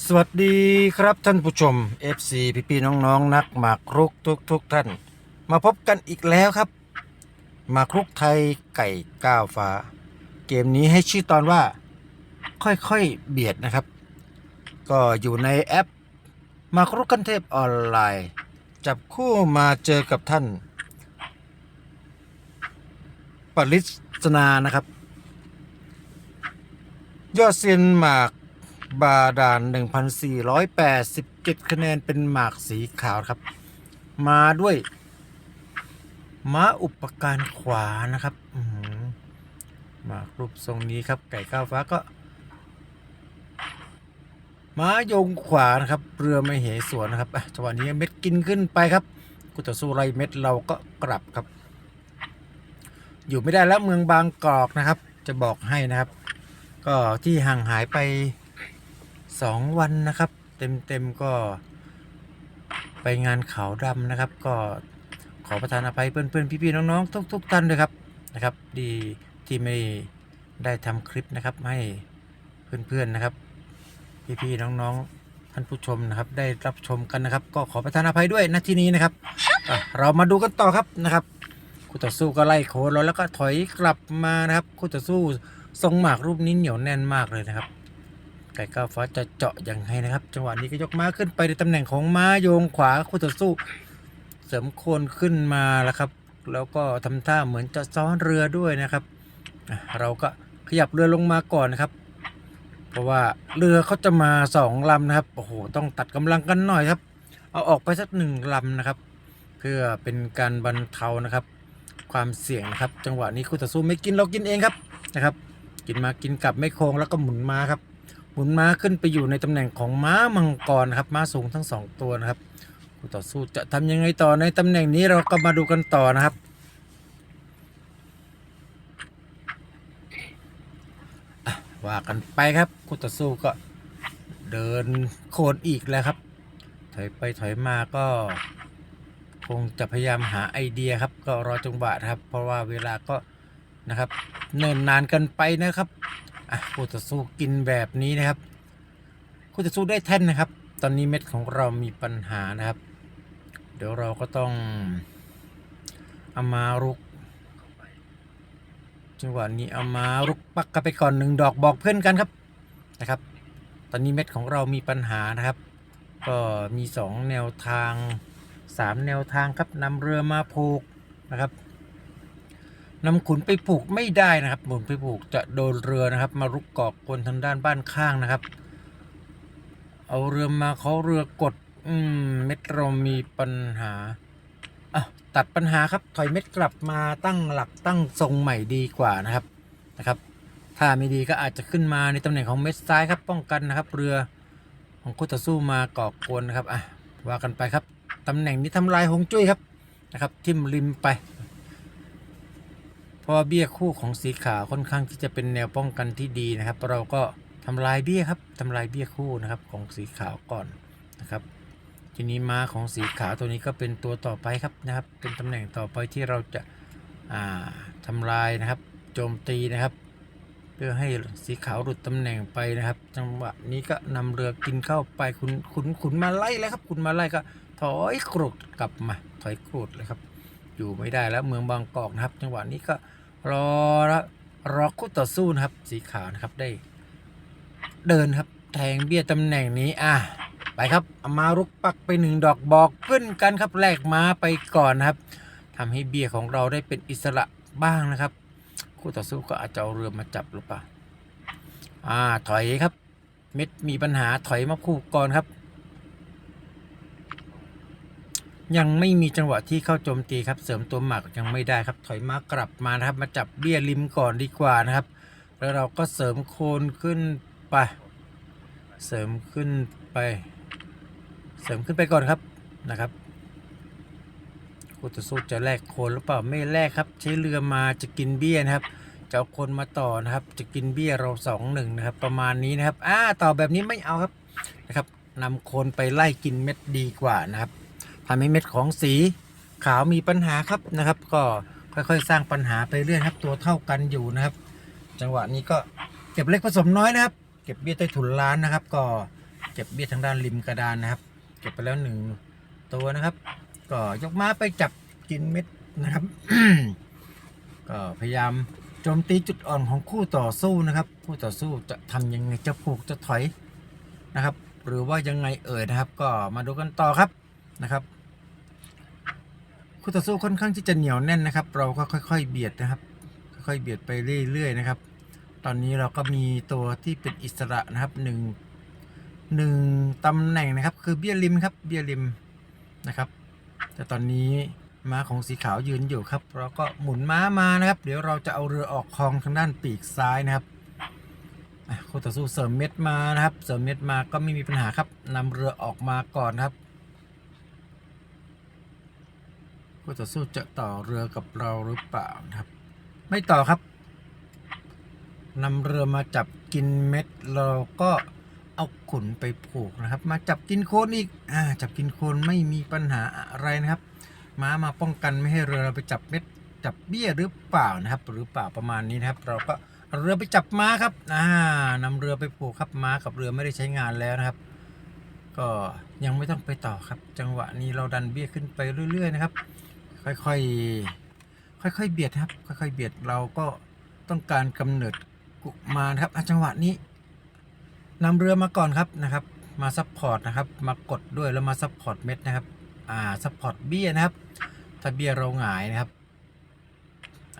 สวัสดีครับท่านผู้ชม FC พี่พี่น้องๆ นักหมากรุกทุกทุกท่าน มาพบกันอีกแล้วครับ หมากรุกไทยไก่ก้าวฟ้า เกมนี้ให้ชื่อตอนว่าค่อยๆเบียดนะครับ ก็อยู่ในแอปหมากรุกกันเทพออนไลน์ จับคู่มาเจอกับท่านปริศนานะครับ ยอดเซียนหมาก บาดาล1,487 คะแนนเป็นหมากสีขาวครับ มาด้วย ม้าอุปการขวานะครับหมากรูปทรงนี้ครับ ไก่ข้าวฟ้าก็ ม้ายงขวานะครับ เรือไม่เหสวนนะครับอะจังหวะนี้เม็ดกินขึ้นไปครับกุตสู้ไรเม็ดเราก็กลับครับ อยู่ไม่ได้แล้วเมืองบางกอกนะครับ จะบอกให้นะครับ ก็ที่ห่างหายไป 2วันนะครับ เต็มๆก็ไปงานขาวดำนะครับ ก็ขอประทานอภัยเพื่อนๆพี่ๆน้องๆทุกๆท่านด้วยครับนะครับ ดีที่ไม่ได้ทำคลิปนะครับให้เพื่อนๆนะครับ พี่ๆน้องๆท่านผู้ชมนะครับ ได้รับชมกันนะครับ ก็ขอประทานอภัยด้วยณที่นี้นะครับเรามาดูกันต่อครับนะครับคู่ต่อสู้ก็ไล่โค้ดเราแล้วก็ถอยกลับมานะครับคู่ต่อสู้ทรงหมากรูปนี้เหนียวแน่นมากเลยนะครับ ไก่ก้าวฟ้าจะเจาะย่างไรนะครับ จังหวะนี้ก็ยกม้าขึ้นไปในตำแหน่งของม้าโยงขวาคู่ต่อสู้ เสริมโคนขึ้นมาแล้วครับ แล้วก็ทำท่าเหมือนจะซ้อนเรือด้วยนะครับ เราก็ขยับเรือลงมาก่อนนะครับ เพราะว่าเรือเขาจะมาสองลำนะครับโอ้โหต้องตัดกำลังกันหน่อยครับ เอาออกไปสักหนึ่งลำนะครับ เพื่อเป็นการบรรเทานะครับ ความเสี่ยงนะครับ จังหวะนี้คู่ต่อสู้ไม่กินเรากินเองครับนะครับ กินมากินกลับไม่โค้งแล้วก็หมุนมาครับ หมุนม้าขึ้นไปอยู่ในตำแหน่งของม้ามังกรนะครับ ม้าสูงทั้งสองตัวนะครับคู่ต่อสู้จะทำยังไงต่อในตำแหน่งนี้เราก็มาดูกันต่อนะครับ ว่ากันไปครับคู่ต่อสู้ก็เดินโคนอีกแล้วครับ ถอยไปถอยมาก็คงจะพยายามหาไอเดียครับ ก็รอจังหวะนะครับ เพราะว่าเวลาก็นะครับ เนิ่นนานกันไปนะครับ อะคู่ต่อสู้กินแบบนี้นะครับคู่ต่อสู้ได้แท่นนะครับ ตอนนี้เม็ดของเรามีปัญหานะครับ เดี๋ยวเราก็ต้องเอามารุกจังหวะนี้เอามารุกปักกันไปก่อนหนึ่งดอกบอกเพื่อนกันครับนะครับ ตอนนี้เม็ดของเรามีปัญหานะครับ ก็มีสองแนวทางสามแนวทางครับนำเรือมาผูกนะครับ นำขุนไปผูกไม่ได้นะครับขุนไปผูกจะโดนเรือนะครับ มารุกเกาะกวนทางด้านบ้านข้างนะครับ เอาเรือมาเขาเรือกด อืมเม็ดเรามีปัญหาอะตัดปัญหาครับถอยเม็ดกลับมาตั้งหลักตั้งทรงใหม่ดีกว่านะครับนะครับ ถ้าไม่ดีก็อาจจะขึ้นมาในตำแหน่งของเม็ดซ้ายครับ ป้องกันนะครับ เรือของคู่ต่อสู้มาก่อกวนนะครับอะว่ากันไปครับตำแหน่งนี้ทำลายหงจุ้ยครับนะครับ ทิ่มริมไป เพราะเบี้ยคู่ของสีขาวค่อนข้างที่จะเป็นแนวป้องกันที่ดีนะครับ เราก็ทำลายเบี้ยครับทำลายเบี้ยคู่นะครับของสีขาวก่อนนะครับทีนี้ม้าของสีขาวตัวนี้ก็เป็นตัวต่อไปครับนะครับ เป็นตำแหน่งต่อไปที่เราจะาทำลายนะครับ โจมตีนะครับเพื่อให้สีขาวหลุดตำแหน่งไปนะครับ จังหวะนี้ก็นำเรือกินเข้าไปขุนขุนขุนมาไล่แล้วครับขุนมาไล่ก็ถอยกรุดกลับมาถอยกรุดเลยครับ อยู่ไม่ได้แล้วเมืองบางกอกนะครับจังหวะนี้ก็รอละรอคู่ต่อสู้นะครับ สีขาวนะครับได้ เดินครับแทงเบี้ยตำแหน่งนี้อะไปครับเอามารุกปักไปหนึ่งดอกบอกเพื่อนกันครับแลกม้าไปก่อนนะครับทำให้เบี้ยของเราได้เป็นอิสระบ้างนะครับ คู่ต่อสู้ก็อาจจะเอาเรือมาจับหรือเปล่าอ่าถอยครับ เม็ดมีปัญหาถอยมาคู่ก่อนครับ ยังไม่มีจังหวะที่เข้าโจมตีครับ เสริมตัวหมากยังไม่ได้ครับ ถอยมากลับมานะครับ มาจับเบี้ยริมก่อนดีกว่านะครับ แล้วเราก็เสริมโคนขึ้นไป เสริมขึ้นไป เสริมขึ้นไปก่อนครับนะครับคู่ต่อสู้จะแลกโคนหรือเปล่าไม่แลกครับ ใช้เรือมาจะกินเบี้ยนะครับจะเอาคนมาต่อนะครับ จะกินเบี้ยเราสองหนึ่งนะครับ ประมาณนี้นะครับอ่าต่อแบบนี้ไม่เอาครับนะครับนำโคนไปไล่กินเม็ดดีกว่านะครับ ทำให้เม็ดของสีขาวมีปัญหาครับนะครับ ก็ค่อยๆ สร้างปัญหาไปเรื่อยครับ ตัวเท่ากันอยู่นะครับ จังหวะนี้ก็เก็บเล็กผสมน้อยนะครับ เก็บเบี้ยใต้ถุนร้านนะครับ ก็เก็บเบี้ยทางด้านริมกระดานนะครับ เก็บไปแล้วหนึ่งตัวนะครับ ก็ยกม้าไปจับกินเม็ดนะครับก็พยายามโจมตีจุดอ่อนของคู่ต่อสู้นะครับ คู่ต่อสู้จะทำยังไงจะผูกจะถอยนะครับ หรือว่ายังไงเอ่ยนะครับ ก็มาดูกันต่อครับ นะครับคู่ต่อสู้ค่อนข้างที่จะเหนียวแน่นนะครับ เราก็ค่อย ๆ เบียดนะครับ ค่อยๆเบียดไปเรื่อยๆนะครับ ตอนนี้เราก็มีตัวที่เป็นอิสระนะครับหนึ่งหนึ่งตำแหน่งนะครับ คือเบี้ยริมครับเบี้ยริมนะครับ แต่ตอนนี้ม้าของสีขาวยืนอยู่ครับเราก็หมุนม้ามานะครับ เดี๋ยวเราจะเอาเรือออกคลองทางด้านปีกซ้ายนะครับคู่ต่อสู้เสริมเม็ดมานะครับ เสริมเม็ดมาก็ไม่มีปัญหาครับนำเรือออกมาก่อนครับ คู่ต่อสู้จะต่อเรือกับเราหรือเปล่านะครับ ไม่ต่อครับนำเรือมาจับกินเม็ด เราก็เอาขุนไปผูกนะครับ มาจับกินโคนอีกอ่าจับกินโคนไม่มีปัญหาอะไรนะครับ ม้ามาป้องกันไม่ให้เรือเราไปจับเม็ดจับเบี้ยหรือเปล่านะครับ หรือเปล่าประมาณนี้นะครับ เราก็เรือไปจับม้าครับอ่านำเรือไปผูกครับม้ากับเรือไม่ได้ใช้งานแล้วนะครับ ก็ยังไม่ต้องไปต่อครับ จังหวะนี้เราดันเบี้ยขึ้นไปเรื่อย ๆ นะครับ ค่อยๆ ค่อยๆ เบียดครับ ค่อยๆ เบียดเราก็ต้องการกำเนิดกุมารครับจังหวะนี้นำเรือมาก่อนครับนะครับ มาซัพพอร์ตนะครับ มากดด้วยแล้วมาซัพพอร์ตเม็ดนะครับ อ่าซัพพอร์ตเบี้ยนะครับ ถ้าเบี้ยเราหงายนะครับ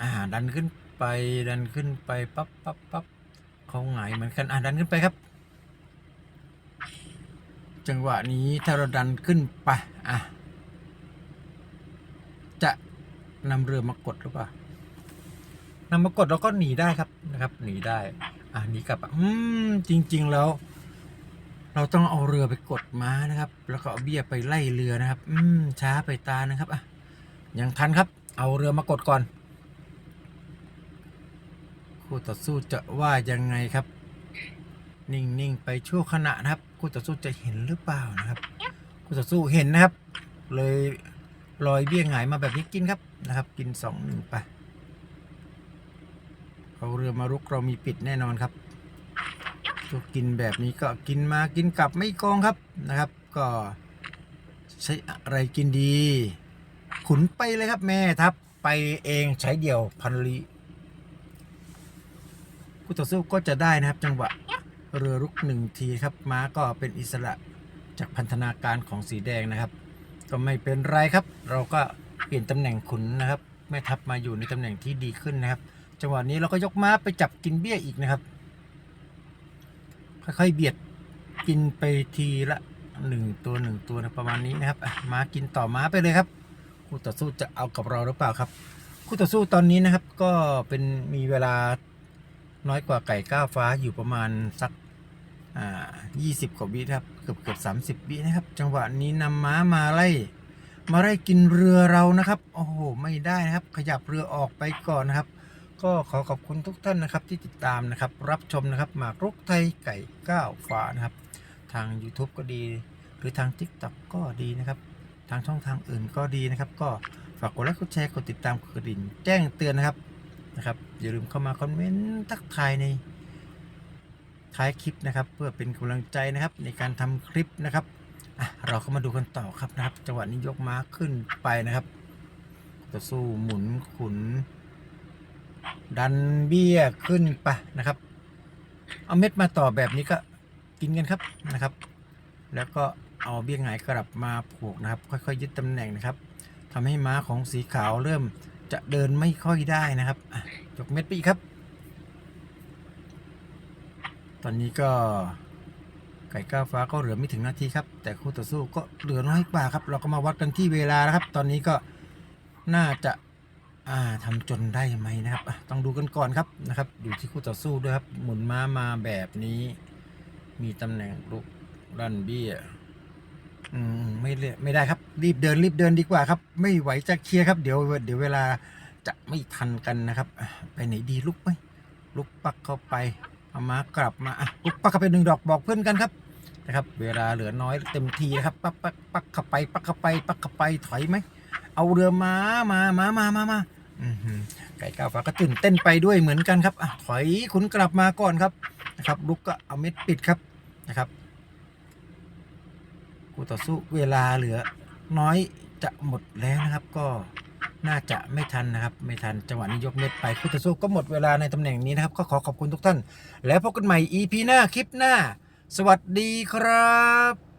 อ่าดันขึ้นไปดันขึ้นไปปั๊บปั๊บปั๊บเขาหงายเหมือนกันอ่าดันขึ้นไปครับ จังหวะนี้ถ้าเราดันขึ้นไปอะ นำเรือมากดหรือเปล่านำมากดเราก็หนีได้ครับนะครับ หนีได้ อะหนีกลับอะอืมจริง ๆแล้ว เราต้องเอาเรือไปกดม้านะครับ แล้วก็เอาเบี้ยไปไล่เรือนะครับ อืมช้าไปตานะครับอะยังทันครับ เอาเรือมากดก่อน คู่ต่อสู้จะว่ายังไงครับ นิ่งๆไปชั่วขณะนะครับ คู่ต่อสู้จะเห็นหรือเปล่านะครับ คู่ต่อสู้เห็นนะครับ เลยลอยเบี้ยหงายมาแบบนี้กินครับ นะครับ กินสองหนึ่งไปเอาเรือมารุกเรามีปิดแน่นอนครับทุกกินแบบนี้ก็กินมากินกลับไม่โกงครับนะครับ ก็ใช้อะไรกินดี ขุนไปเลยครับแม่ทัพไปเองใช้เดี่ยวพันลีคู่ต่อสู้ก็จะได้นะครับ จังหวะเรือรุกหนึ่งทีครับม้าก็เป็นอิสระจากพันธนาการของสีแดงนะครับ ก็ไม่เป็นไรครับ เราก็ เปลี่ยนตำแหน่งขุนนะครับ แม่ทัพมาอยู่ในตำแหน่งที่ดีขึ้นนะครับ จังหวะนี้เราก็ยกม้าไปจับกินเบี้ยอีกนะครับ ค่อยๆเบียดกินไปทีละหนึ่งตัวหนึ่งตัวนะประมาณนี้นะครับม้ากินต่อม้าไปเลยครับคู่ต่อสู้จะเอากับเราหรือเปล่าครับคู่ต่อสู้ตอนนี้นะครับก็เป็นมีเวลาน้อยกว่าไก่ก้าวฟ้าอยู่ประมาณสักอ่ายี่สิบกว่าวิครับเกือบเกือบสามสิบวินะครับ จังหวะนี้นำม้ามาไล่ มาไล่กินเรือเรานะครับ โอ้โห ไม่ได้นะครับ ขยับเรือออกไปก่อนนะครับ ก็ขอขอบคุณทุกท่านนะครับที่ติดตามนะครับ รับชมนะครับหมากรุกไทยไก่ก้าวฟ้านะครับ ทาง YouTube ก็ดี หรือทาง TikTok ก็ดีนะครับ ทางช่องทางอื่นก็ดีนะครับ ก็ฝากกดไลค์กดแชร์กดติดตามกดกระดิ่งแจ้งเตือนนะครับนะครับ อย่าลืมเข้ามาคอมเมนต์ทักทายในท้ายคลิปนะครับ เพื่อเป็นกำลังใจนะครับในการทำคลิปนะครับ อะเราก็มาดูกันต่อครับนะครับ จังหวะนี้ยกม้าขึ้นไปนะครับต่อสู้หมุนขุน ดันเบี้ยขึ้นไปนะครับ เอาเม็ดมาต่อแบบนี้ก็กินกันครับนะครับ แล้วก็เอาเบี้ยหงายกลับมาผูกนะครับ ค่อยๆยึดตำแหน่งนะครับทำให้ม้าของสีขาวเริ่มจะเดินไม่ค่อยได้นะครับยกเม็ดไปอีกครับ ตอนนี้ก็ ไก่ก้าวฟ้าก็เหลือไม่ถึงนาทีครับ แต่คู่ต่อสู้ก็เหลือน้อยกว่าครับ เราก็มาวัดกันที่เวลานะครับ ตอนนี้ก็น่าจะอ่าทำจนได้ไหมนะครับต้องดูกันก่อนครับนะครับ อยู่ที่คู่ต่อสู้ด้วยครับ หมุนม้ามาแบบนี้ มีตำแหน่งลุกรันเบี้ยอืมไม่เลยไม่ได้ครับ รีบเดินรีบเดินดีกว่าครับ ไม่ไหวจะเคลียร์ครับเดี๋ยวเดี๋ยวเวลาจะไม่ทันกันนะครับไปไหนดีลุกไหมลุกปักเข้าไปเอามากลับมาลุกปักเข้าไปหนึ่งดอกบอกเพื่อนกันครับ นะครับ เวลาเหลือน้อยเต็มทีนะครับ ปักปักปักข้าไป ปักข้าไป ปักข้าไปถอยไหม เอาเรือม้ามามามามามาอือหือไก่ก้าวฟ้าก็ตื่นเต้นไปด้วยเหมือนกันครับอถอยขุนกลับมาก่อนครับนะครับ ลุกก็เอาเม็ดปิดครับนะครับคู่ต่อสู้เวลาเหลือน้อยจะหมดแล้วนะครับ ก็น่าจะไม่ทันนะครับ ไม่ทันจังหวะนี้ยกเม็ดไปคู่ต่อสู้ก็หมดเวลาในตำแหน่งนี้นะครับ ก็ขอขอบคุณทุกท่าน แล้วพบกันใหม่ EP หน้าคลิปหน้า สวัสดีครับ